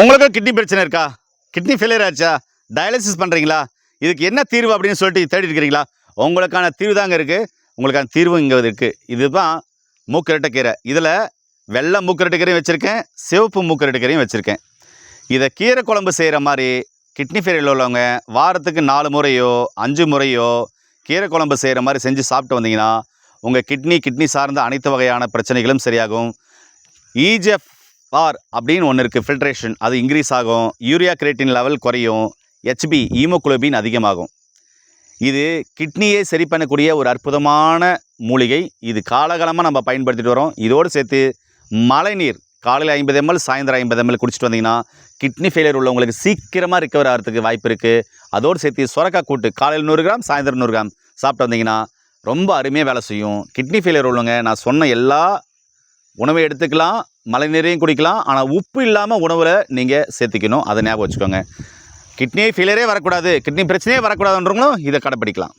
உங்களுக்கும் கிட்னி பிரச்சனை இருக்கா? கிட்னி ஃபெயிலியர் ஆச்சா? டயாலிசிஸ் பண்ணுறீங்களா இதுக்கு என்ன தீர்வு அப்படின்னு சொல்லிட்டு தேடி இருக்கிறீங்களா? உங்களுக்கான தீர்வு தாங்க இருக்குது உங்களுக்கான தீர்வு இங்கே இருக்குது இதுதான் மூக்கரட்டைக்கீரை இதில் வெள்ளை மூக்கரட்டைக்கீரையும் வச்சுருக்கேன். சிவப்பு மூக்கரட்டைக்கீரையும் வச்சுருக்கேன். இதை கீரை குழம்பு செய்கிற மாதிரி கிட்னி ஃபெயிலியர் உள்ளவங்க வாரத்துக்கு நாலு முறையோ அஞ்சு முறையோ கீரை குழம்பு செய்கிற மாதிரி செஞ்சு சாப்பிட்டு வந்தீங்கன்னா உங்கள் கிட்னி கிட்னி சார்ந்த அனைத்து வகையான பிரச்சனைகளும் சரியாகும். ஈஜிஎஃப் பார் அப்படின்னு ஒன்று இருக்குது ஃபில்ட்ரேஷன் அது இன்க்ரீஸ் ஆகும். யூரியா கிரேட்டின் லெவல் குறையும். ஹெச்பி ஈமோகுளோபின் அதிகமாகும். இது கிட்னியை சரி பண்ணக்கூடிய ஒரு அற்புதமான மூலிகை. இது காலகாலமாக நம்ம பயன்படுத்திட்டு வரோம். இதோடு சேர்த்து மழைநீர் காலையில் ஐம்பது எம்எல் சாயந்தரம் ஐம்பது எம்எல் குடிச்சிட்டு வந்தீங்கன்னா கிட்னி ஃபெயிலியர் உள்ளவங்களுக்கு சீக்கிரமாக ரிக்கவர் ஆகிறதுக்கு வாய்ப்பு இருக்குது அதோடு சேர்த்து சுரக்காய் கூட்டு காலையில் நூறு கிராம் சாயந்தரம் நூறு கிராம் சாப்பிட்டு வந்தீங்கன்னா ரொம்ப அருமையாக வேலை செய்யும். கிட்னி ஃபெயிலியர் உள்ளவங்க நான் சொன்ன எல்லா உணவை எடுத்துக்கலாம் மழை நீரையும் குடிக்கலாம் ஆனால் உப்பு இல்லாமல் உணவில் நீங்கள் சேர்த்திக்கணும். அதை ஞாபகம் வச்சுக்கோங்க. கிட்னி ஃபெயிலியரே வரக்கூடாது. கிட்னி பிரச்சனையே வரக்கூடாதுன்றவங்களும் இதை கடைப்பிடிக்கலாம்.